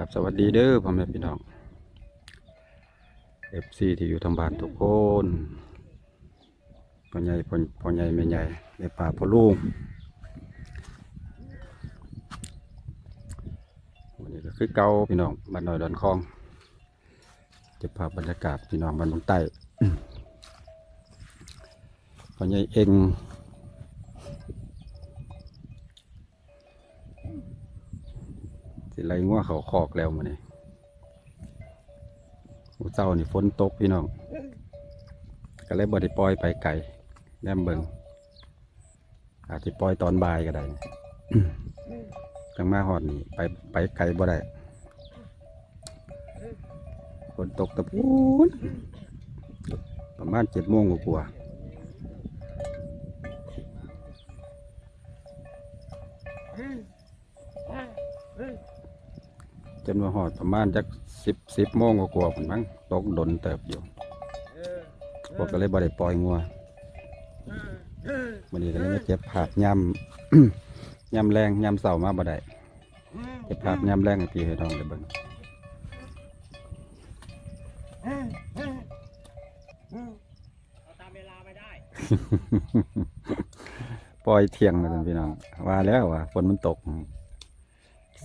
ครับสวัสดีเด้อพ่อแม่พี่น้อง FC ที่อยู่ทางบ้านทุกคนพ่อใหญ่พ่อพ่อใหญ่แม่ใหญ่แม่ป่าพ่อลุงวันนี้ก็คือเก่าพี่น้องบ้านน้อยดอนคลองจะพาพบรรยากาศพี่น้องบ้านบางใต้พ่อใหญ่เอง ไล่งัวเขาคอกแล้วมื้อนี้มื้อเช้านี่ฝนตกพี่น้องก็เลยบ่ได้ปล่อยไปไกลแนมเบิงอาจจะปล่อยตอนบ่ายก็ได้จังมาฮอดนี่ไปไปไกลบ่ได้ฝนตกตะพูนประมาณเจ็ดโมงกว่า จนมาฮอดประมาณจักสิบสิบโมงกว่าๆพุ่นมั้งตกดนเติบอยู่พวกก็เลยบ่ได้ปล่อยงัววันนี้ก็เลยมาเก็บผักยำ ยำแรงยำเสามาบ่ได้เก็บผักยำแรงให้พี่ให้น้องเลยเบิ่งเอาตามเวลาไม่ได้ปล่อยเที่ยงแล้วท่านพี่น้องว่าแล้วว่าฝนมันตก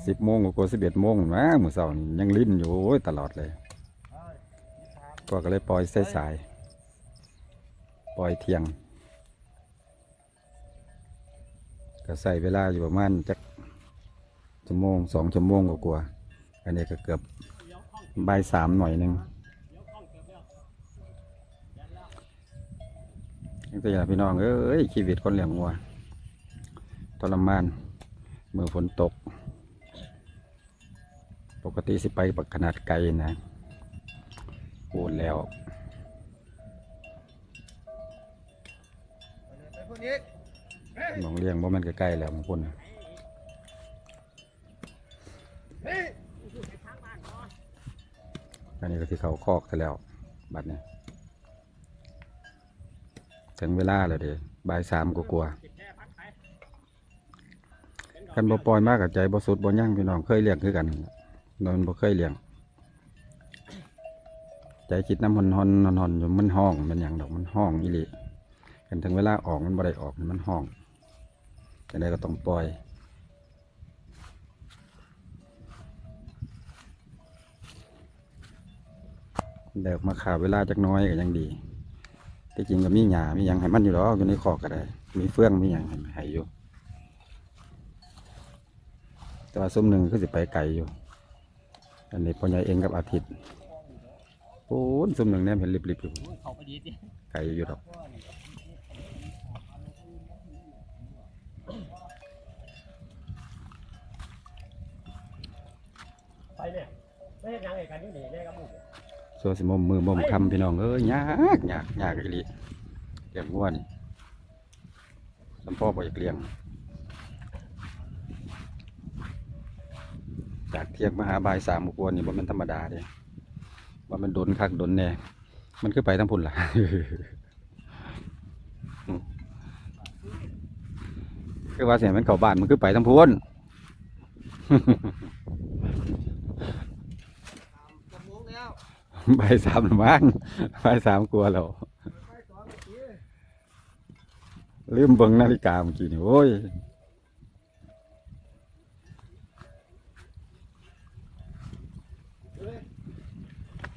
สิบโมงกว่าสิบเอ็ดโมงมาหมูเสานี่ยังลิ้นอยู่โอ้ยตลอดเลยพวกก็เลยปล่อยสายปล่อยเที่ยง ก็ใส่เวลาอยู่ประมาณจักชั่วโมงสองชั่วโมงกว่าอันนี้ก็เกือบบ่ายสามหน่อยหนึ่งนี่ตัวอย่างพี่น้องเอ้ยชีวิตคนเลี้ยงวัวทรมานเมื่อฝนตก ปกติสิไปปักขนาดไกลนะพูดแล้วไปพวกนี้มองเลี้ยงว่ามันใกล้ๆแล้วบางคนอันนี้ก็ที่เขาคอกแต่แล้วบัดนี้ถึงเวลาแล้วเด้บ่ายสามกลัวาๆกันบ่ปล่อยมากกับใจบ่สุดบ่ยั่งพี่น้องเคยเลี้ยงคือกัน นอนบ่เคยเลี้ยง ใจคิดน้ำหอนหอนหอนหอนอยู่มันห้องมันอย่างดอกมันห้องอีหลีกันถึงเวลาออกมันบ่ได้ออกมันห้องจังไดก็ต้องปล่อยเดิกมาขาเวลาจักน้อยก็ยังดีที่จริงก็มีหญ้ามีหยังให้มันอยู่หรอกอยู่ในคอกก็ได้ มีเฟื่องมีหยังให้ให้อยู่ แต่ว่าซุ้มหนึ่งก็สิไปไกลอยู่ อันนี้พ่อใหญ่เองกับอาทิตย์โอ้ยซุ้มหนึ่งเนี่ยเห็นริบๆอยู่ไกลอยู่ดอกไปเนี่ยไม่เห็นยังไงกันนี่หนีแม่กับลูกส่วนสิมมมือมมคำพี่น้องเอ้ยยากยากยากอีหลีเลี้ยงวัวนี่สมพ่อบ่อยากเลี้ยง จาก เทียงมาหาบายสามกว่านี่บ่แม่นธรรมดาเด้ว่ามันโดนคักโดนแน่มันคือไปทั้งพุ่นล่ะคือว่าเสียมันเข้าบ้านมันคือไปทั้งพุ่นจะมุ้งแล้วบ่ายสามละมั้งใบสามกลัวแล้วไปสอเมื่อกี้ลืมเบิ่งนาฬิกาเมื่อกี้นี่โอ้ย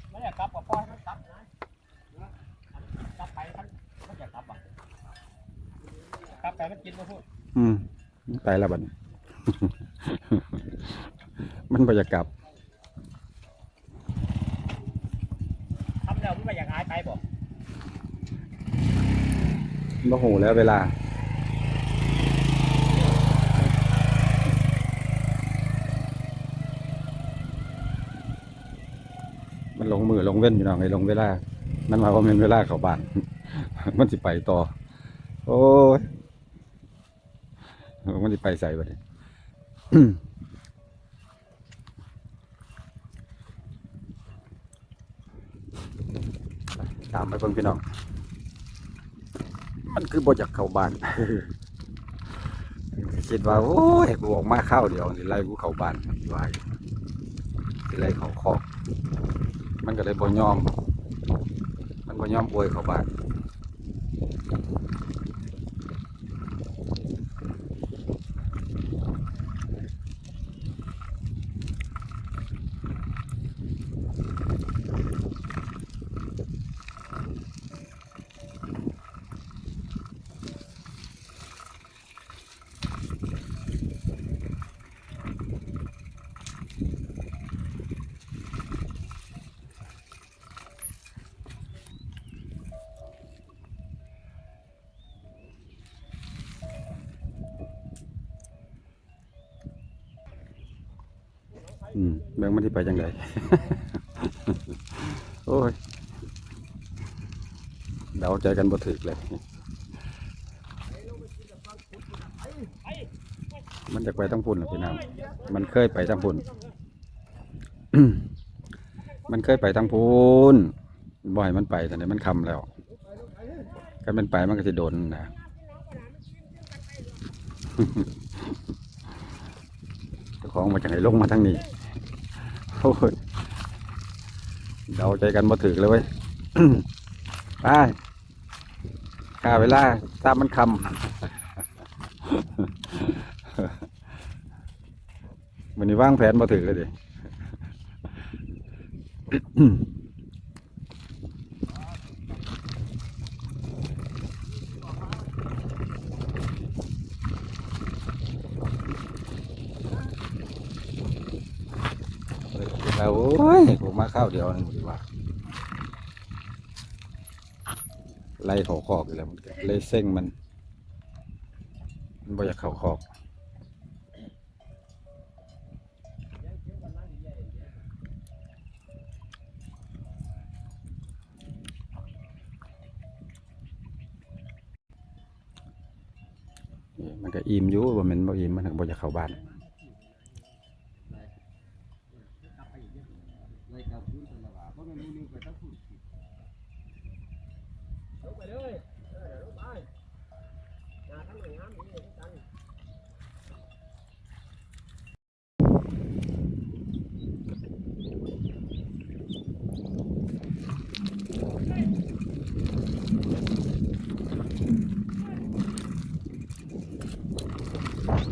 ไม่อยากกลับกับพ่อให้มันกลับนะกลับไปมันไม่อยากกลับอะ กลับไปมันกินมาพูดอืมไปแล้วบัดนี้มันบ่อยากกลับทำแล้วมันไม่อยากหายไปบ่บ่หูแล้วเวลา มันลงมือลงเว้นพี่น้องไอ้ลงเวลา มันมาว่าเป็นเวลาเข้าบ้าน มันสิไปต่อ โอ้ย มันสิไปใส่บัดนี้ตามไปเพิ่งพี่น้อง มันคือบ่อยากเข้าบ้านคิดว่า โอ้ยกูออกมาเข้าวเดียวนี่ไล่กูเข้าบ้านว่ายไล่เขาคอก มันก็เลยบ่ยอม มันบ่ยอมอวยเขาบ้าน อืมเบิ่งมันที่ไปจังไดโอ้ยเดาใจกันบ่ถึกเลย มันจะไปทั้งพุ่นหรอพี่น้ำมันเคยไปทั้งพุ่น มันเคยไปทั้งพุ่นบ่อยมันไปแต่เนี่ยมันคำแล้วกันมันไปมันก็จะโดนนะจ้าของมาจากไหนลงมาทางนี้ ยเดาใจกันมาถึกเลยเว้ยไปกาเวลาตามมันคำมันนี่ว่างแผนมาถึกเลยดิ แล้วโอ้ยผมมาข้าวเดียวนึงดีกว่าไล่เขาคอกอยู่แล้วมันก็เลยเส้งมันมันบ่อยากเข้าคอกนี่มันก็อิ่มอยู่ว่ามันบ่อิ่มมันถึงบ่อยากเข้าบ้าน ลงไปเลยเออลงไปอย่าทำอย่างนั้นนี่กัน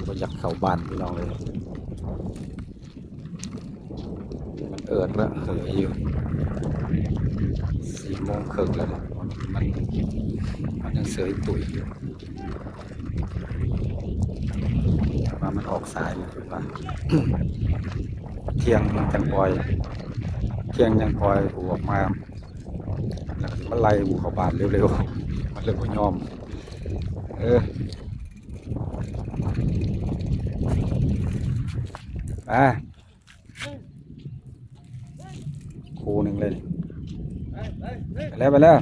บ่อยากเข้าบ้านพี่น้องเลยมันเอิดแล้วเหยอยู่สี่ โมงครึ่งแล้วมันมันยังเสยตุ๋ยอยู่ว่ามันออกสายนะคือว่าเที่ยงมันจังปล่อย เที่ยงยังปล่อยหูออกมาแล้วมันไล่หูเขาบานเร็วๆมันเลยบ่ยอม เอออะคูหนึ่งเลย แล้วไปแล้ว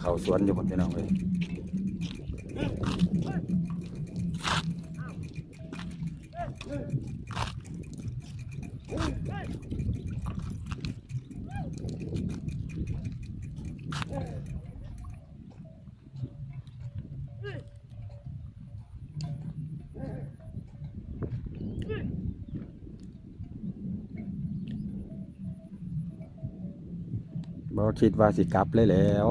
เขาสวนอยู่หมดพี่น้องเลย บอคิดว่าสิกลับเลยแหล้ว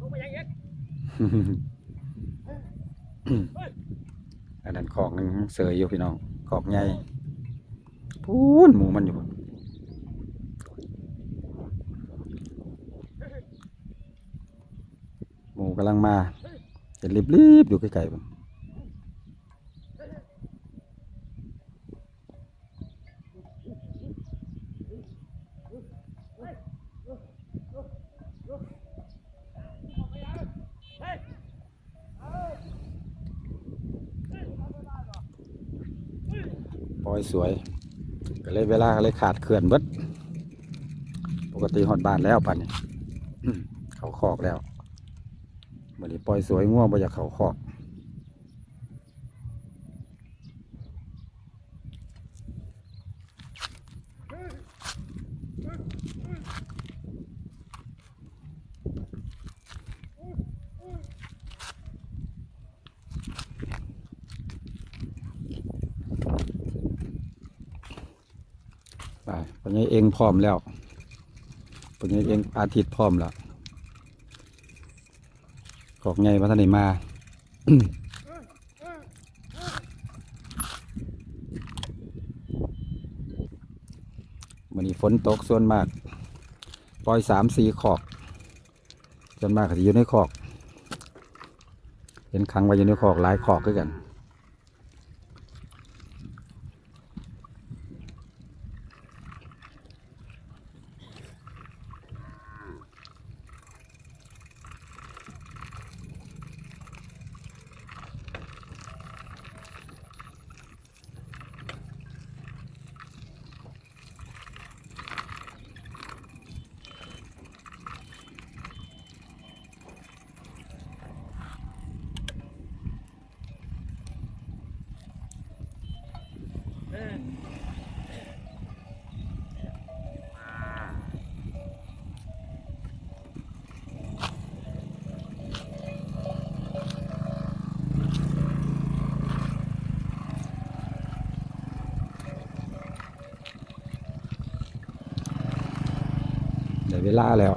ลงไปยังเงี้ยอันนั้นของหนึงเสยอยู่พี่น้อง ขอกใหญ่พูนหมูมันอยู่พุ่นหมูกำลังมาเห็นรีบๆอยู่ไกลๆพุ่น ปล่ อยสวยก็เลยเวลาเลยขาดเขื่อนเบิดปกติหอดบานแล้วปันนี้เขาคอกแล้วบริปล่อยสวยง่วงบ่อยากเขาคอก ไปปัญญาเอง พร้อมแล้วปัญญาเองอาทิตย์พร้อมแล้วกอกไงพัฒนได้มาวันนี้ฝนตกส่วนมาก ปล่อยสามสี่ขอกส่วนมากก็จะอยู่ในขอก เห็นครั้งไว้อยู่ในขอกหลายขอกด้วยกัน ได้ เวลาแล้ว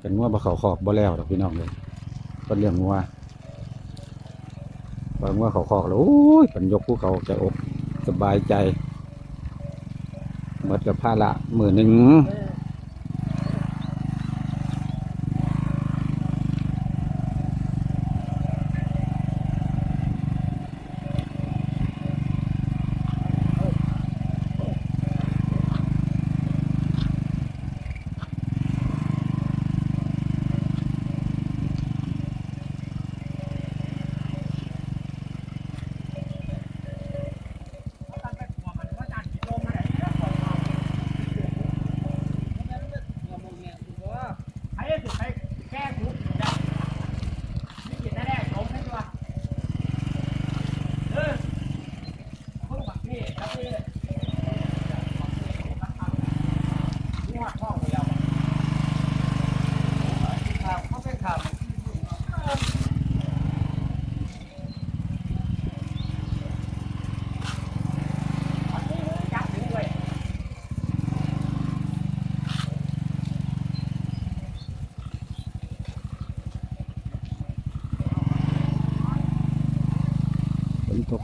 เป็นงัวบะเขาขอกบ่แล้วดอกพี่น้องเลยก็เรื่องงัวบางงัวเขาขอกแล้วโอ้ยเป็นยกภูเขาใจอกสบายใจหมดกับผ้าละหมื่นหนึ่ง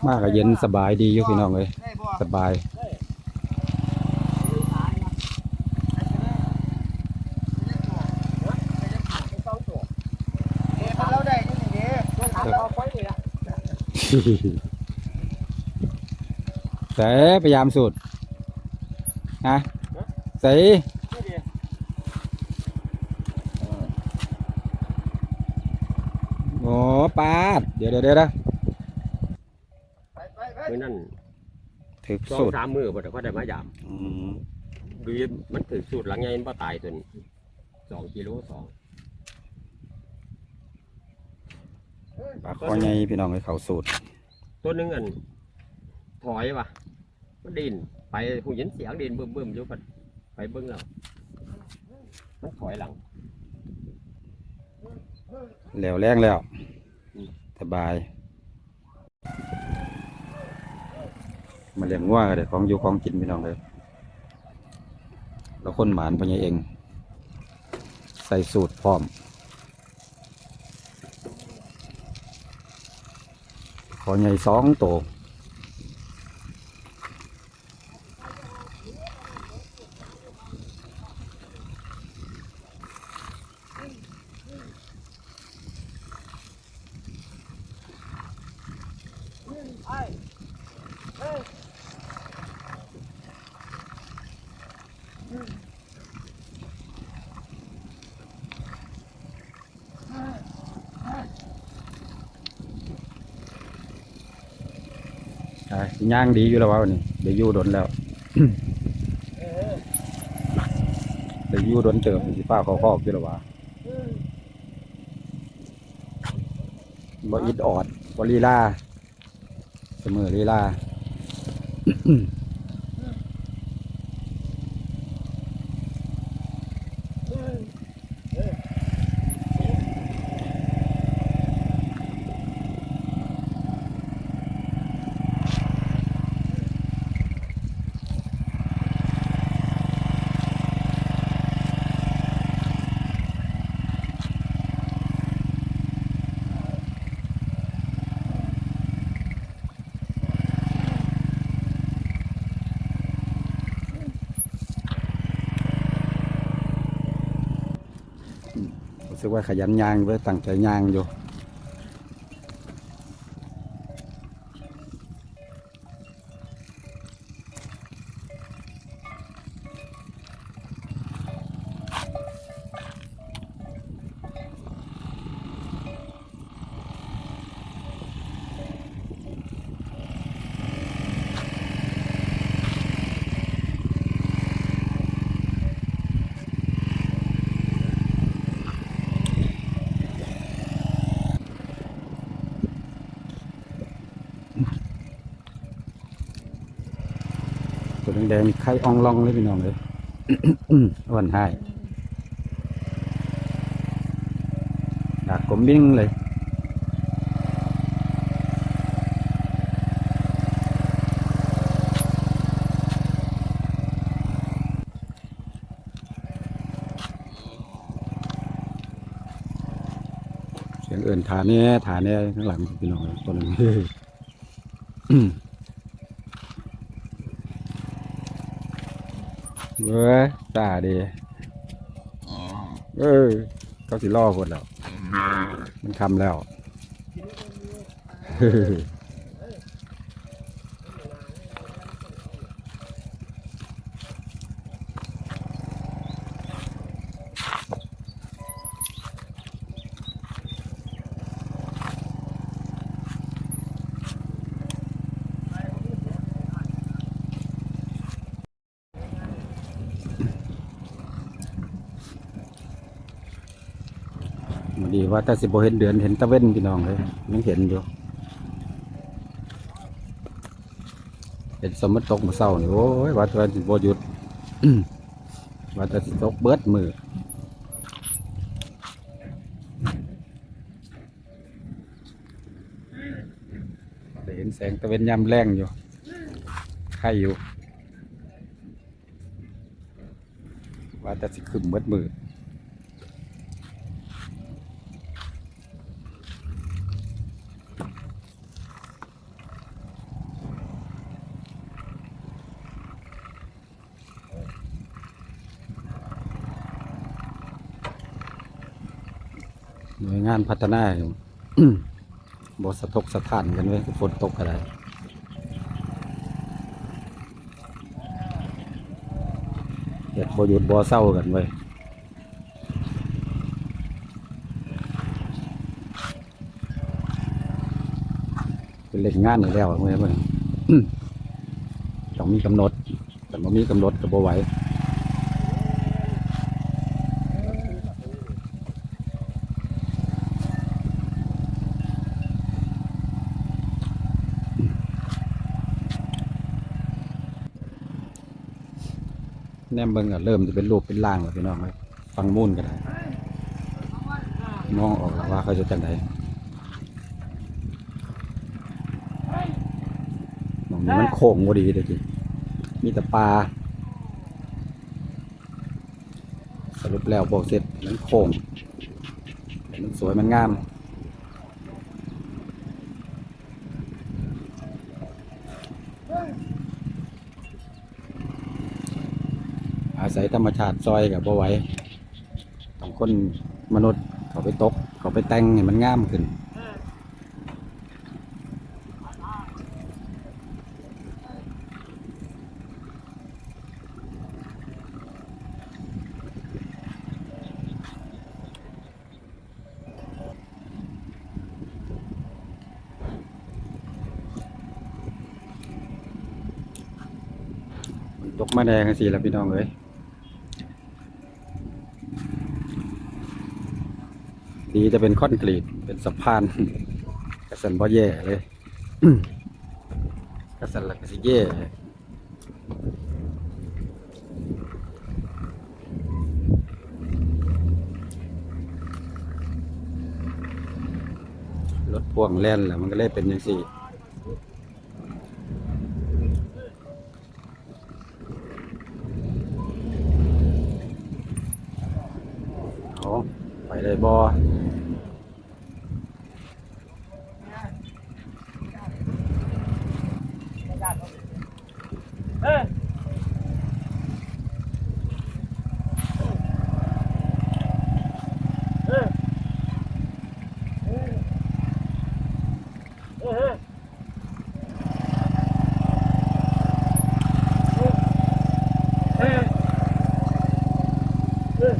มากก็เย็นสบายดีอยู่พี่น้องเลยสบายเราได้ยังไงถามเราไว้เลยอ่พยายามสุดฮะใส่โอ้ปาด เดี๋ยวเดี๋ยวเดี๋ยวนะ ไปไปไป มื้อนั้น ถึกสองสุดสามมือบ่ได้ก็ได้มายามอืมดูมันถึงสูตรหลังไงมันบ่ตายตัวนี้สองกิโลสองปลาคอใหญ่พี่น้องเลยเขาสูตรตัวหนึงอันถอยว่ะมันดินไปผู้ยินเสียงดินเบิ่มเบิ่มๆอยู่ปัดไปเบิ่งแล้วมันถอยหลัง แล้วแรงแล้วอืมสบาย มาเลี้ยงงัวก็ได้ของอยู่ของกินพี่น้องเลยแล้วคนหมานพญาเอง ใส่สูตรพร้อม ขอใหญ่สองโตวอะ ย่างดีอยู่แล้ววะวันนี้เดี๋ยวอยู่โดนแล้วแต่อยู่โดนเติบสิฟ้าเขาคอกอยู่หรอวะบ่อิดออดบ่ลีลาเสมอลีลา รู้ สึกว่าขยันยางไว้ตั้งใจยางอยู่ แดงๆไข่อ่องลองเลยพี่น้องเลยอ้วนให้ดากกลมบิ้งเลยเสียงเอื่นฐานนี่ยฐานนี่ยข้างหลังพี่น้องตัวนึง เว้ยตา ดีเออเขาสิล่อพดแล้ว มันคำแล้ว ว่าแต่สิบเห็นเดือนเห็นตะเว้นพี่น้องเลยยังเห็นอยู่ เห็นสมมติตกมาเศร้านี่โอ้ยว่าแต่สิบโหยุดว่าแต่สิตกเบิดมือเห็นแสงตะเวนยามแรงอยู่ใครอยู่ ว่าแต่สิขึ้นเบิดมือานพัฒนาอยู่บสะทกสะท้านกันไว้ฝนตกอะไรเห็ดบหยุดบเศร้ากันไว้เป็นเล่นงานอยู่แล้วเมื่อมื่อต้องมีกำหนดแต่บ่มีกำหนดก็บ่ไหว แนมเบิ่งก็เริ่มจะเป็นรูปเป็นร่างแล้วพี่น้องเลยฟังมุ่นก็ได้ มองออกแล้วว่าเขาจะจังไดมองนี้มันโค้งบ่ดีเด้อจิมีแต่ปลา สรุปแล้วบอกเสร็จมันโค้งมันสวยมันงาม อา ศัยธรรมชาติซอยกับบ่ไหวต้องคนมนุษย์เขาไปตก เขาไปแต่งให้มันงามขึ้นตกมาแดงสิละพี่น้องเอ้ย ดีจะเป็นคอนกรีตเป็นสะพานกระสันบ่แย่เลยกระสันละกสิแย่รถพ่วงแล่นแหละมันก็เลยเป็นอย่างสี่เอาไปเลยบอ เออเออเออเออเออเออ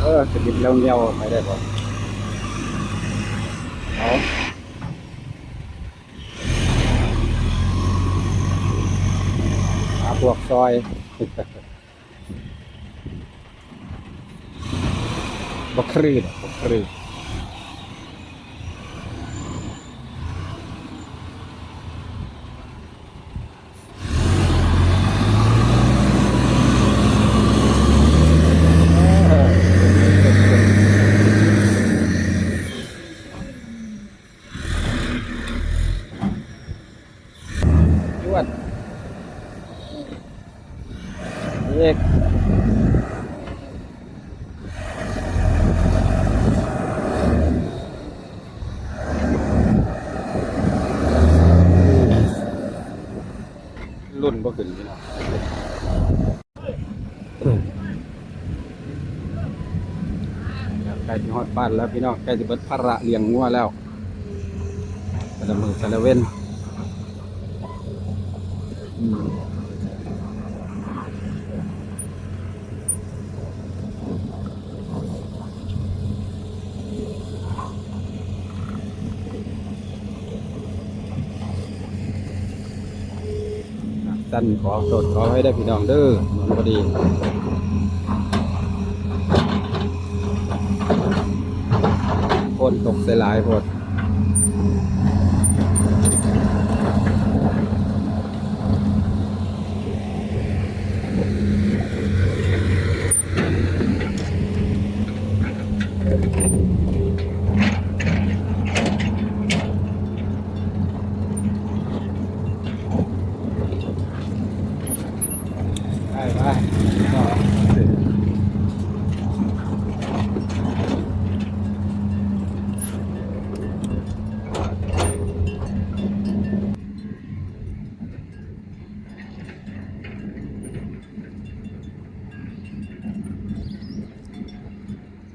เออ เออจะบิดเลี้ยวไปได้บ่เอาหาพวกซอยบกครืดบกครืด บ่ขึ้นพี่น้องใกล้ที่ฮอดบ้านแล้วพี่น้องใกล้จะเบิดภาระเลี้ยงงัวแล้วแต่ละมือแต่ละเว้นันขอโทษขอให้ได้พี่น้องเด้อมันพอดีคนตกใส่หลายพด ไปไป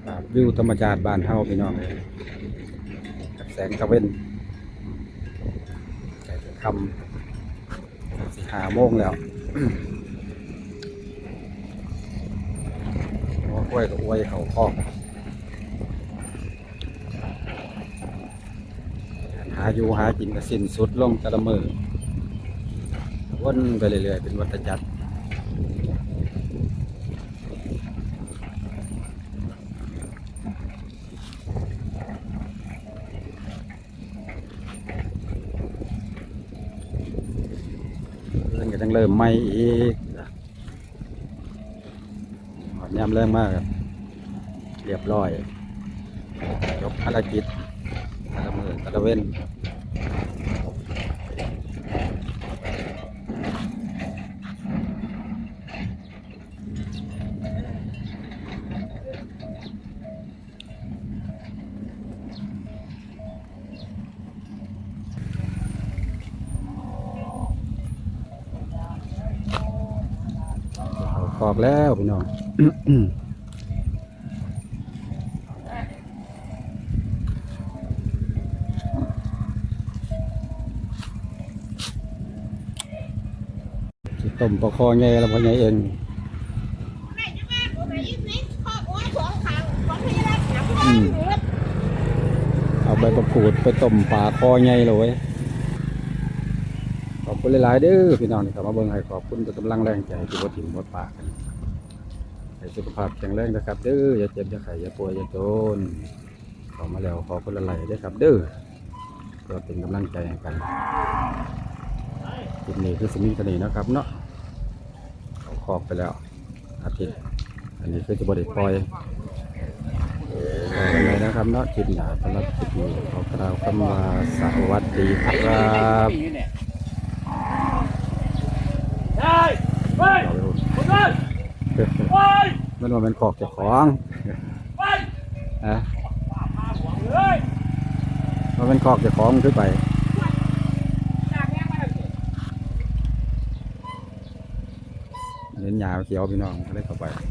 ครับวิวธรร มชาติบ้านเฮาพี่น้องเลยแสงตะเวนใกล้จะคำสิหาโมงแล้วหัวกล้วยกับอวยเขาคอกหาอยู่หากินก็สิ้นสุดลงแต่ละมือวนไปเรื่อยๆเป็นวัฏจักรเไมใหม่อีกหอดยามแรงมากครับ เรียบร้อย จบภารกิจตะละมือแต่ละเว้น เขาคอกแล้วพี่น้องต้มปลาคอไงแล้วพอไงเองแม่จะแม่ผู้ไหนยิ้มนี้ครอบครัวสองทางของเอาใบประกูดไปต้มปลาคอไงเลยเว้ยคุณหลายๆเด้อพี่น้องที่เข้ามาเบิ่งให้ขอบคุณทุกกำลังแรงใจที่บ่ถิ่มบ่ปาก ให้สุขภาพแข็งแรงนะครับ เด้ออย่าเจ็บอย่าไข้อย่าป่วยอย่าจนข้ามาแล้วขอคนละไหลายเด้ครับ เด้อเพื่อเป็นกำลังใจให้กันคลิปนี้คือสมิงคดีนะครับ เนาะเอาขอบไปแล้วอาทิตย์อันนี้คือจะบริปล่อยปล่อยกันะครับเนาะคลิปหนาสำหรับคลิปนี้ขอกล่าวคำว่าสวัสดีครับ ปีเนี่ยได้เฮ้ย เอาไปพูด คนเลยเฮ้ย มันว่าเป็นขอกเจ้าของเฮ้ยนะเฮ้ยมันเป็นขอกเจ้าของมันขึ้นไปจากแม่มาเลยเน้นยาวเขียวพี่น้องก็เลยเข้าไปเ